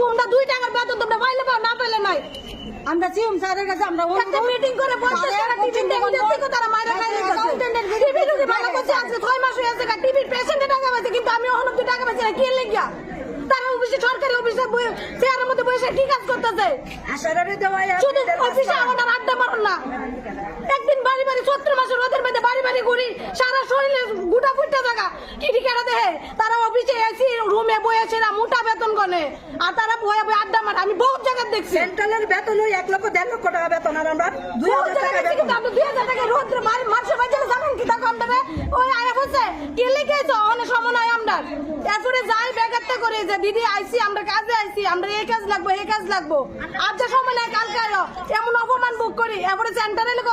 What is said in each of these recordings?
তোমরা দুই টাকার বেতন তোমরা পাইলে পাও না পাইলে নাই। আমরা সিএম স্যারের কাছে আমরা একটা মিটিং করে বলতে তারা টিভি দেখতে তারা মাইরা খাই টিভি ভালো করছে আজকে ছয় মাস হয়ে গেছে টিভির পেশেন্টে টাকা পাচ্ছে কিন্তু আমি টাকা পাচ্ছি না। কি লেগিয়া? তারা অফিসে সরকারি অফিসে চেয়ারের মধ্যে বসে কি কাজ করতেছে? আশারারে দেওয়াই শুধু অফিসে আমাদের আড্ডা মারুন না। একদিন বাড়ি বাড়ি সত্তর মাসের রোদের মধ্যে বাড়ি বাড়ি ঘুরি সারা শরীরে গুটা ফুটতে থাকা। কি ঠিকানা দেহে? তারা অফিসে এসি রুমে বসে মোটা বেতন গনে। আর তারা বয়ে বয়ে আড্ডা মারে আমি বহুত জায়গায় দেখছি। সেন্ট্রালের বেতন ওই এক লক্ষ দেড় লক্ষ টাকা বেতন আর আমরা দুই হাজার টাকা বেতন। আপনি দুই হাজার টাকা রোদ্রে বাড়ি মানুষের বাচ্চারা জানেন কি তাকে আমরা ওই আয়া হচ্ছে কি লিখেছো? অনেক সময় আমরা। এরপরে যাই বেগারটা করে যে দিদি আইসি আমরা কাজে আইসি আমরা এই কাজ লাগবো এই কাজ লাগবো। আজ যে সময় নাই কালকে এমন অপমান বুক করি। এরপরে সেন্টারে লোক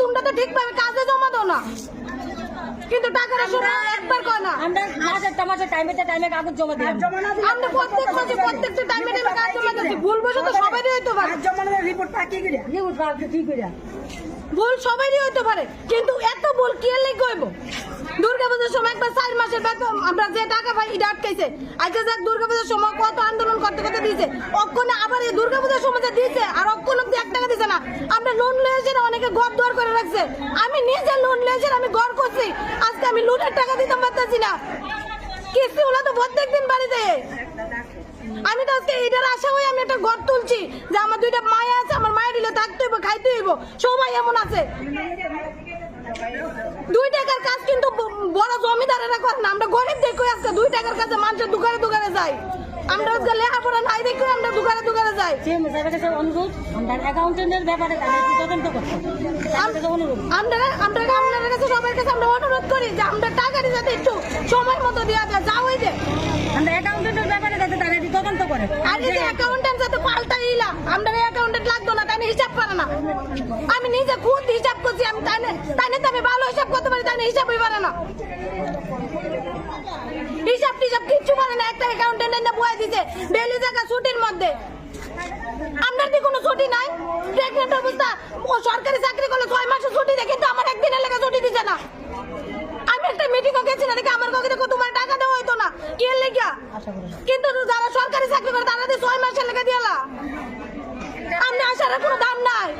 তোমরা তো ঠিকভাবে কাজে জমা দাও না। কিন্তু টাকার সময় একবার কয় না? আমরা মাসের টাইমে টাইমে কাগজ জমা দিলে আমরা প্রত্যেক মাসে প্রত্যেকটা টাইমে টাইমে কাগজ জমা দিচ্ছি ভুল বসে তো সবাই হইতে পারে। আর জমা রিপোর্ট নিউজ ঠিক করে? ভুল সবাই হইতে পারে কিন্তু এত ভুল কি লেগে হইব দুর্গা পুজোর সময় একবার চার মাসের বেতন। আমরা যে টাকা পাই এটা আটকাইছে। আজকে যাক দুর্গা পুজোর সময় কত আন্দোলন করতে করতে দিয়েছে। অক্ষণে আবার এই দুর্গা পুজোর সময় দিয়েছে, আর অক্ষণ অব্দি এক টাকা দিছে না। আমরা লোন লয়েছি অনেকে ঘর দুয়ার করে রাখছে। আমি নিজে লোন লয়েছি আমি ঘর করছি। আজকে আমি লোনের টাকা দিতে পারতেছি না। কিস্তি হলো তো প্রত্যেক দিন বাড়ি দেয় আমি তো আজকে এটার আশা হয়ে আমি একটা ঘর তুলছি, যে আমার দুইটা মায়া আছে, আমার মায়ের দিলে থাকতে হইব, খাইতে হইব। সবাই এমন আছে। দুই টাকার বড় জমিদারেরা করে না আমরা গরিব দেখে আজকে দুই টাকার কাজে মানুষের দোকানে দোকানে যাই। আমরা আজকে লেখাপড়া নাই দেখে আমরা দোকানে দোকানে যাই। সিএম স্যারের কাছে অনুরোধ আমরা অ্যাকাউন্টেন্টের ব্যাপারে তদন্ত করতে কাছে আমরা আমরা আপনাদের কাছে সবার কাছে আমরা অনুরোধ করি যে আমরা টাকাটি যাতে একটু সময় মতো দেওয়া যায়। যা। আমরা অ্যাকাউন্টেন্টের ব্যাপারে যাতে তারা তদন্ত করে। আর এই অ্যাকাউন্টেন্ট আমরা অ্যাকাউন্টেন্ট লাগতো না তাই হিসাব পারে না। আমি নিজে খুদ হিসাব করছি আমি তাই না তাই না আমি ভালো হিসাব করতে পারি তাই না হিসাবই পারে না। হিসাব কিচ্ছু পারে না, একটা অ্যাকাউন্টেন্ট এনে বয়ে দিছে, বেলি জায়গা ছুটির মধ্যে। আপনার কি কোনো ছুটি নাই? প্রেগনেন্ট অবস্থা, ও সরকারি চাকরি করলে ছয় মাসের ছুটি দেয় কিন্তু আমার একদিনের লেগে ছুটি দিচ্ছে না। আমি একটা মিটিং গেছি না, দেখে আমার কাছে তোমার টাকা দেওয়া হইতো না। কি লেগিয়া? কিন্তু যারা সরকারি চাকরি করে, তারা ছয় মাসের লেগে দিয়ালা আপনি আসার কোনো দাম নাই।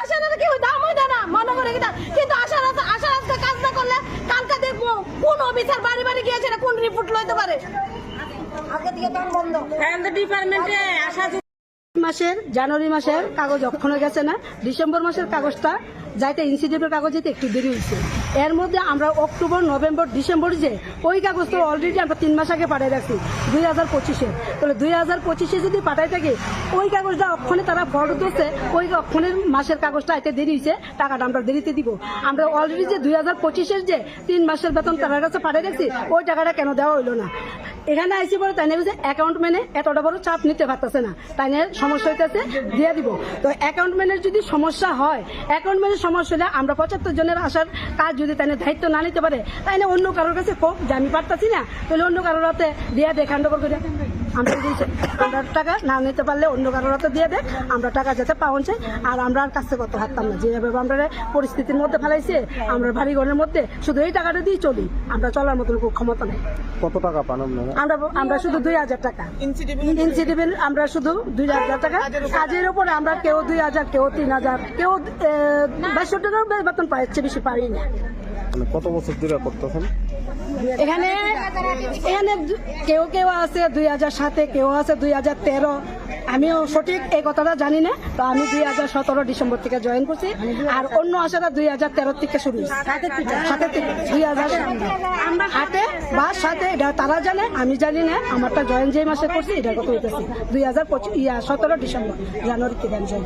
আসার কি দাম হইতো না, মনে করে কিনা কিন্তু আসার আসার আজকে কাজ না করলে কালকে দেখব কোন অফিসার বাড়ি বাড়ি গিয়েছে না কোন রিপোর্ট লইতে পারে? ডিপার্টমেন্টে আসা মাসের জানুয়ারি মাসের কাগজ অক্ষণে গেছে না ডিসেম্বর মাসের কাগজটা যাইতে ইনস্টিটিউটের কাগজ যেতে একটু দেরি হয়েছে। এর মধ্যে আমরা অক্টোবর, নভেম্বর, ডিসেম্বর যে ওই কাগজ তো অলরেডি আমরা তিন মাস আগে পাঠিয়ে রাখছি, দুই হাজার পঁচিশে। তাহলে দুই হাজার পঁচিশে যদি পাঠাই থাকে, ওই কাগজটা অক্ষণে তারা ফটো তুলছে ওই অক্ষণের মাসের কাগজটা এতে দেরি হয়েছে, টাকাটা আমরা দেরিতে দিব। আমরা অলরেডি যে দুই হাজার পঁচিশের যে তিন মাসের বেতন তারা কাছে পাঠিয়ে রাখছি, ওই টাকাটা কেন দেওয়া হইল না? এখানে আইসি পরে তাই যে অ্যাকাউন্ট ম্যানে এতটা বড় চাপ নিতে পারতেছে না, তাই নিয়ে সমস্যা হইতেছে, দিয়ে দিব। তো অ্যাকাউন্ট ম্যানের যদি সমস্যা হয় অ্যাকাউন্ট ম্যানের সমস্যা হলে আমরা পঁচাত্তর জনের আসার কাজ যদি তাই দায়িত্ব না নিতে পারে তাই অন্য কারোর কাছে কোক যে আমি পারতাছি না তাহলে অন্য কারোর হাতে দিয়ে দেখান করে আমরা আমরা টাকা না নিতে পারলে অন্য কারোর হাতে দিয়ে দেয় আমরা টাকা যাতে পাওয়ান চাই আর আমরা আর কাছে করতে পারতাম না। যেভাবে আমরা পরিস্থিতির মধ্যে ফেলাইছে আমরা বাড়ি ঘরের মধ্যে শুধু এই টাকাটা দিয়ে চলি। আমরা চলার মতন ক্ষমতা নেই। কত টাকা পান আমরা আমরা শুধু দুই হাজার টাকা। ইনসিডিবিল আমরা শুধু দুই হাজার টাকা। কাজের উপরে আমরা কেউ দুই হাজার কেউ তিন হাজার কেউ বাইশশো টাকার বেতন পাই হচ্ছে বেশি পারি না। মানে কত বছর ধরে করতেছেন? এখানে এখানে কেউ কেউ আছে দুই হাজার সাতে কেউ আছে দুই হাজার তেরো। আমিও সঠিক এই কথাটা জানি না তো আমি দুই হাজার সতেরো ডিসেম্বর থেকে জয়েন করছি। আর অন্য আসাটা দুই হাজার তেরো থেকে শুরু থেকে। দুই হাজার হাতে বা সাথে এটা তারা জানে আমি জানি না আমারটা জয়েন যে মাসে করছি এটা কত হইতেছে? দুই হাজার পঁচিশ সতেরো ডিসেম্বর জানুয়ারি থেকে আমি জয়েন